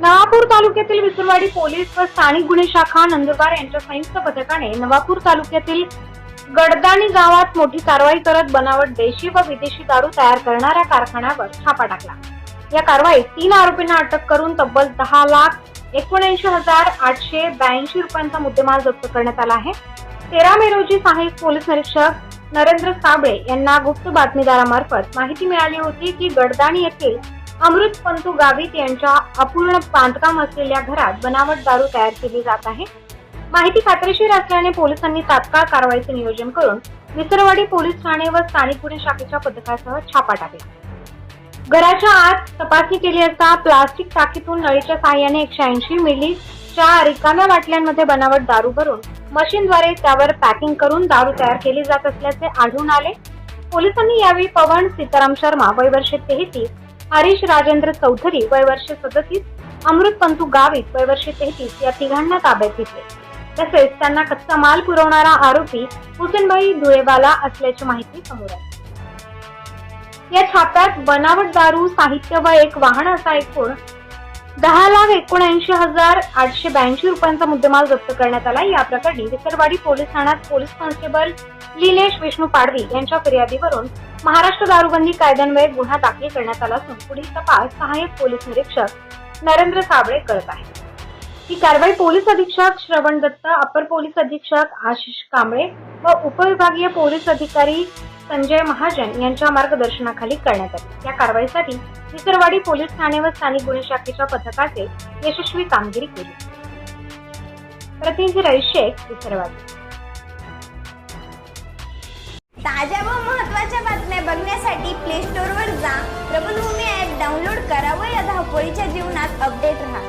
नवापूर तालुक्यातील विसरवाडी पोलीस व स्थानिक गुन्हे शाखा नंदुरबार यांच्या संयुक्त पथकाने नवापूर तालुक्यातील गडदाणी गावात मोठी कारवाई करत बनावट देशी व विदेशी दारू तयार करणाऱ्या कारखान्यावर छापा टाकला. या कारवाईत तीन आरोपींना अटक करून तब्बल दहा लाख एकोणऐंशी हजार आठशे ब्याऐंशी रुपयांचा मुद्देमाल जप्त करण्यात आला आहे. तेरा मे रोजी सहाय्यक पोलीस निरीक्षक नरेंद्र साबळे यांना गुप्त बातमीदारामार्फत माहिती मिळाली होती की गडदाणी येथील अमृत पंतू गावित यांच्या अपूर्ण बांधकाम असलेल्या घरात बनावट दारू तयार केली जात आहे. माहिती खात्रीशीर असल्याने पोलिसांनी तात्काळ कारवाईचे नियोजन करून विसरवाडी पोलीस ठाणे व स्थानिक गुन्हे शाखेच्या पथकासह छापा टाकला. घराच्या आत तपासणी केली असता प्लास्टिक टाकीतून नळीच्या साहाय्याने एकशे ऐंशी मिली च्या रिकाम्या बाटल्यांमध्ये बनावट दारू भरून मशीनद्वारे त्यावर पॅकिंग करून दारू तयार केली जात असल्याचे आढळून आले. पोलिसांनी यावेळी पवन सीताराम शर्मा वय वर्षे तेहतीस हरीश राजेंद्र चौधरी वय वर्ष सदतीस अमृत पंतू गावित वय वर्ष तेहतीस या तिघांना ताब्यात घेतले. तसेच त्यांना कच्चा माल पुरवणारा आरोपी हुसेनभाई धुळेवाला असल्याची माहिती समोर आली. या छाप्यात बनावट दारू साहित्य व एक वाहन असा एकूण दहा लाख एकोणऐंशी हजार आठशे ब्याऐंशी रुपयांचा मुद्देमाल जप्त करण्यात आला. या प्रकरणी विसरवाडी पोलीस ठाण्यात पोलीस कॉन्स्टेबल लिलेश विष्णू पाडवी यांच्या फिर्यादीवरून महाराष्ट्र दारूबंदी कायद्यान्वये गुन्हा दाखल करण्यात आला असून पुढील तपास सहाय्यक पोलीस निरीक्षक नरेंद्र साबळे करत आहेत. ही कारवाई पोलीस अधीक्षक श्रवण दत्त अपर पोलीस अधीक्षक आशिष कांबळे व उपविभागीय पोलीस अधिकारी संजय महाजन यांच्या मार्गदर्शनाखाली करण्यात आली. या कारवाईसाठी विसरवाडी पोलीस ठाणे व स्थानिक गुन्हे शाखेच्या पथकाचे यशस्वी कामगिरी केली. प्रतिनिधी रईस शेख विसरवाडी. ताज्या व महत्त्वाच्या बातम्या बघण्यासाठी प्ले स्टोअरवर जा. प्रबलभूमी ॲप डाउनलोड करा व या धावपळीच्या जीवनात अपडेट राहा.